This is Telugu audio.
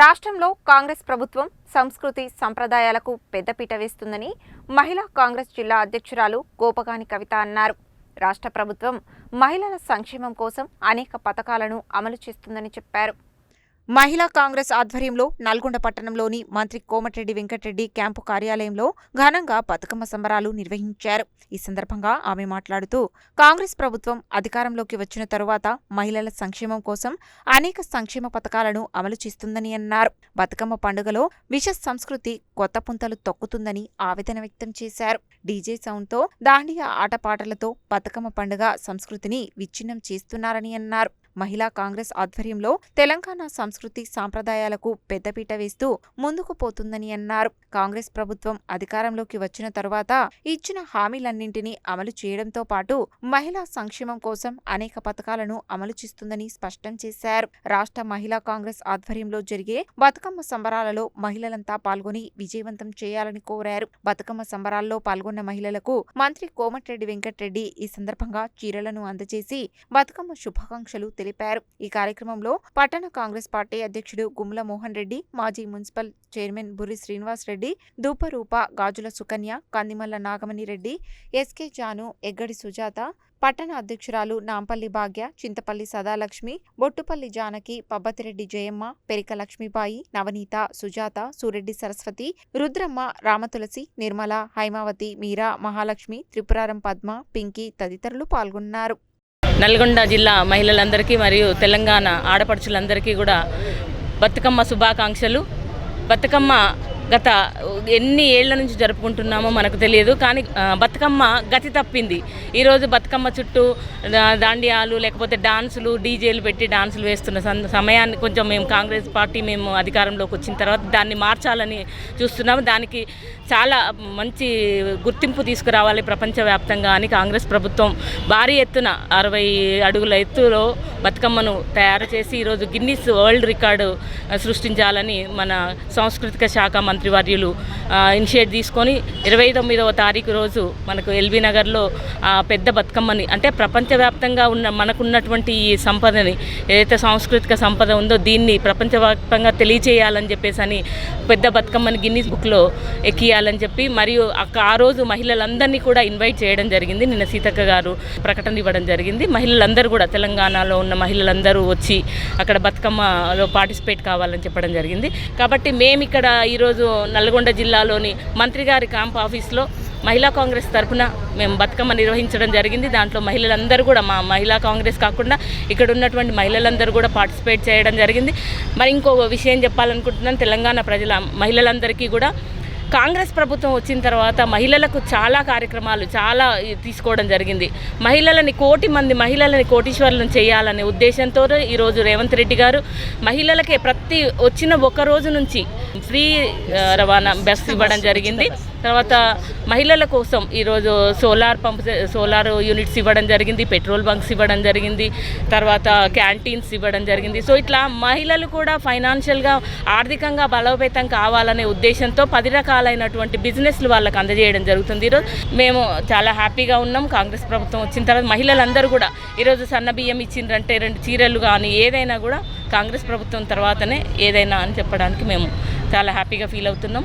రాష్ట్రంలో కాంగ్రెస్ ప్రభుత్వం సంస్కృతి సంప్రదాయాలకు పెద్దపీట వేస్తుందని మహిళా కాంగ్రెస్ జిల్లా అధ్యక్షురాలు గోపగాని కవిత అన్నారు. రాష్ట్ర ప్రభుత్వం మహిళల సంక్షేమం కోసం అనేక పథకాలను అమలు చేస్తుందని చెప్పారు. మహిళా కాంగ్రెస్ ఆధ్వర్యంలో నల్గొండ పట్టణంలోని మంత్రి కోమటిరెడ్డి వెంకటరెడ్డి క్యాంపు కార్యాలయంలో ఘనంగా బతుకమ్మ సంబరాలు నిర్వహించారు. ఈ సందర్భంగా ఆమె మాట్లాడుతూ కాంగ్రెస్ ప్రభుత్వం అధికారంలోకి వచ్చిన తరువాత మహిళల సంక్షేమం కోసం అనేక సంక్షేమ పథకాలను అమలు చేస్తుందని అన్నారు. బతుకమ్మ పండుగలో విష సంస్కృతి కొత్త పుంతలు తొక్కుతుందని ఆవేదన వ్యక్తం చేశారు. డీజే సౌండ్తో దాండియా ఆటపాటలతో బతుకమ్మ పండుగ సంస్కృతిని విచ్ఛిన్నం చేస్తున్నారని అన్నారు. మహిళా కాంగ్రెస్ ఆధ్వర్యంలో తెలంగాణ సంస్కృతి సాంప్రదాయాలకు పెద్దపీట వేస్తూ ముందుకు పోతుందని అన్నారు. కాంగ్రెస్ ప్రభుత్వం అధికారంలోకి వచ్చిన తరువాత ఇచ్చిన హామీలన్నింటినీ అమలు చేయడంతో పాటు మహిళా సంక్షేమం కోసం అనేక పథకాలను అమలు చేస్తుందని స్పష్టం చేశారు. రాష్ట్ర మహిళా కాంగ్రెస్ ఆధ్వర్యంలో జరిగే బతుకమ్మ సంబరాలలో మహిళలంతా పాల్గొని విజయవంతం చేయాలని కోరారు. బతుకమ్మ సంబరాల్లో పాల్గొన్న మహిళలకు మంత్రి కోమటిరెడ్డి వెంకటరెడ్డి ఈ సందర్భంగా చీరలను అందజేసి బతుకమ్మ శుభాకాంక్షలు తెలిపారు. ఈ కార్యక్రమంలో పట్టణ కాంగ్రెస్ పార్టీ అధ్యక్షుడు గుమ్ల మోహన్ రెడ్డి మాజీ మున్సిపల్ చైర్మన్ బుర్రి శ్రీనివాస్ రెడ్డి దూపరూప గాజుల సుకన్య కందిమల్ల నాగమణి రెడ్డి ఎస్కే జాను ఎగ్గడి సుజాత పట్టణ అధ్యక్షురాలు నాంపల్లి భాగ్య చింతపల్లి సదాలక్ష్మి బొట్టుపల్లి జానకి పబ్బతిరెడ్డి జయమ్మ పెరిక లక్ష్మీబాయి నవనీత సుజాత సూరెడ్డి సరస్వతి రుద్రమ్మ రామతులసి నిర్మల హైమావతి మీరా మహాలక్ష్మి త్రిపురారం పద్మ పింకీ తదితరులు పాల్గొన్నారు. నల్గొండ జిల్లా మహిళలందరికీ మరియు తెలంగాణ ఆడపడుచులందరికీ కూడా బతుకమ్మ శుభాకాంక్షలు. బతుకమ్మ గత ఎన్ని ఏళ్ళ నుంచి జరుపుకుంటున్నామో మనకు తెలియదు కానీ బతుకమ్మ గతి తప్పింది. ఈరోజు బతుకమ్మ చుట్టూ దాండియాలు లేకపోతే డాన్సులు డీజేలు పెట్టి డాన్సులు వేస్తున్న సం- సమయాన్ని కొంచెం మేము కాంగ్రెస్ పార్టీ మేము అధికారంలోకి వచ్చిన తర్వాత దాన్ని మార్చాలని చూస్తున్నాము. దానికి చాలా మంచి గుర్తింపు తీసుకురావాలి ప్రపంచవ్యాప్తంగా అని కాంగ్రెస్ ప్రభుత్వం భారీ ఎత్తున అరవై అడుగుల ఎత్తులో బతుకమ్మను తయారు చేసి ఈరోజు గిన్నిస్ వరల్డ్ రికార్డు సృష్టించాలని మన సాంస్కృతిక శాఖ మంత్రివర్యులు ఆ, ఇనిషియేట్ తీసుకొని ఇరవై తొమ్మిదవ తారీఖు రోజు మనకు ఎల్బీ నగర్లో పెద్ద బతుకమ్మని అంటే ప్రపంచవ్యాప్తంగా ఉన్న మనకున్నటువంటి ఈ సంపదని ఏదైతే సాంస్కృతిక సంపద ఉందో దీన్ని ప్రపంచవ్యాప్తంగా తెలియచేయాలని చెప్పేసి అని పెద్ద బతుకమ్మని గిన్నీస్ బుక్లో ఎక్కియాలని చెప్పి మరియు అక్క ఆ రోజు మహిళలందరినీ కూడా ఇన్వైట్ చేయడం జరిగింది. నిన్న సీతక్క గారు ప్రకటన ఇవ్వడం జరిగింది. మహిళలందరూ కూడా తెలంగాణలో ఉన్న మహిళలందరూ వచ్చి అక్కడ బతుకమ్మలో పార్టిసిపేట్ కావాలని చెప్పడం జరిగింది. కాబట్టి మేము ఇక్కడ ఈరోజు నల్గొండ జిల్లాలోని మంత్రి గారి క్యాంప్ ఆఫీస్లో మహిళా కాంగ్రెస్ తరఫున మేము బతుకమ్మ నిర్వహించడం జరిగింది. దాంట్లో మహిళలందరూ కూడా మా మహిళా కాంగ్రెస్ కాకుండా ఇక్కడ ఉన్నటువంటి మహిళలందరూ కూడా పార్టిసిపేట్ చేయడం జరిగింది. మరి ఇంకో విషయం చెప్పాలనుకుంటున్నాను తెలంగాణ ప్రజల మహిళలందరికీ కూడా కాంగ్రెస్ ప్రభుత్వం వచ్చిన తర్వాత మహిళలకు చాలా కార్యక్రమాలు చాలా తీసుకోవడం జరిగింది. మహిళలని కోటి మంది మహిళలని కోటీశ్వరులను చేయాలనే ఉద్దేశంతో ఈరోజు రేవంత్ రెడ్డి గారు మహిళలకే ప్రతి వచ్చిన ఒక రోజు నుంచి ఫ్రీ రవాణా బస్సు ఇవ్వడం జరిగింది. తర్వాత మహిళల కోసం ఈరోజు సోలార్ పంప్ సోలార్ యూనిట్స్ ఇవ్వడం జరిగింది పెట్రోల్ బంక్స్ ఇవ్వడం జరిగింది తర్వాత క్యాంటీన్స్ ఇవ్వడం జరిగింది. సో ఇట్లా మహిళలు కూడా ఫైనాన్షియల్గా ఆర్థికంగా బలోపేతం కావాలనే ఉద్దేశంతో పది రకాలైనటువంటి బిజినెస్లు వాళ్ళకి అందజేయడం జరుగుతుంది. ఈరోజు మేము చాలా హ్యాపీగా ఉన్నాం. కాంగ్రెస్ ప్రభుత్వం వచ్చిన తర్వాత మహిళలందరూ కూడా ఈరోజు సన్న బియ్యం ఇచ్చిండ్రంటే రెండు చీరలు కానీ ఏదైనా కూడా కాంగ్రెస్ ప్రభుత్వం తర్వాతనే ఏదైనా అని చెప్పడానికి మేము చాలా హ్యాపీగా ఫీల్ అవుతున్నాం.